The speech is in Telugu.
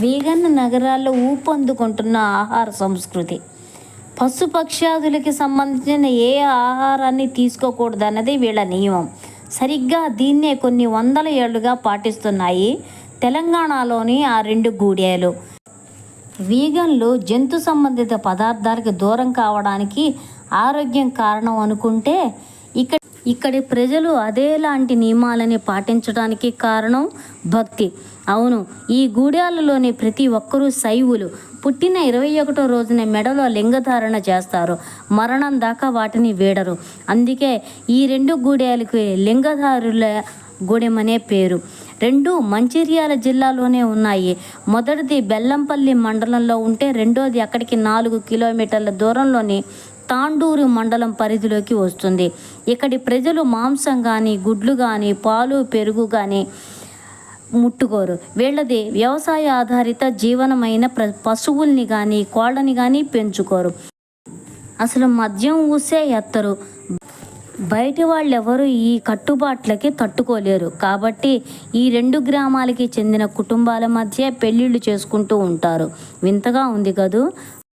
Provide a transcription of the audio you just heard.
వీగన్ నగరాల్లో ఊపందుకుంటున్న ఆహార సంస్కృతి. పశుపక్ష్యాదులకి సంబంధించిన ఏ ఆహారాన్ని తీసుకోకూడదన్నది వీళ్ళ నియమం. సరిగ్గా దీన్నే కొన్ని వందల ఏళ్ళుగా పాటిస్తున్నాయి తెలంగాణలోని ఆ రెండు గూడేలు. వీగన్లు జంతు సంబంధిత పదార్థాలకు దూరం కావడానికి ఆరోగ్యం కారణం అనుకుంటే ఇక్కడి ప్రజలు అదేలాంటి నియమాలని పాటించడానికి కారణం భక్తి. అవును ఈ గూడాలలోని ప్రతి ఒక్కరూ శైవులు. పుట్టిన ఇరవై ఒకటో రోజున మెడలో లింగధారణ చేస్తారు. మరణం దాకా వాటిని వీడరు. అందుకే ఈ రెండు గూడాలకి లింగధారుల గూడెమనే పేరు. రెండు మంచిర్యాల జిల్లాలోనే ఉన్నాయి. మొదటిది బెల్లంపల్లి మండలంలో ఉంటే రెండోది అక్కడికి నాలుగు కిలోమీటర్ల దూరంలోని తాండూరు మండలం పరిధిలోకి వస్తుంది. ఇక్కడి ప్రజలు మాంసం కానీ గుడ్లు కానీ పాలు పెరుగు కానీ ముట్టుకోరు. వీళ్ళది వ్యవసాయ ఆధారిత జీవనమైన ప్ర పశువుల్ని కానీ కోళ్ళని కానీ పెంచుకోరు. అసలు మద్యం ఊసే ఎత్తరు. బయటి వాళ్ళెవరు ఈ కట్టుబాట్లకి తట్టుకోలేరు. కాబట్టి ఈ రెండు గ్రామాలకి చెందిన కుటుంబాల మధ్య పెళ్ళిళ్ళు చేసుకుంటూ ఉంటారు. వింతగా ఉంది కదూ?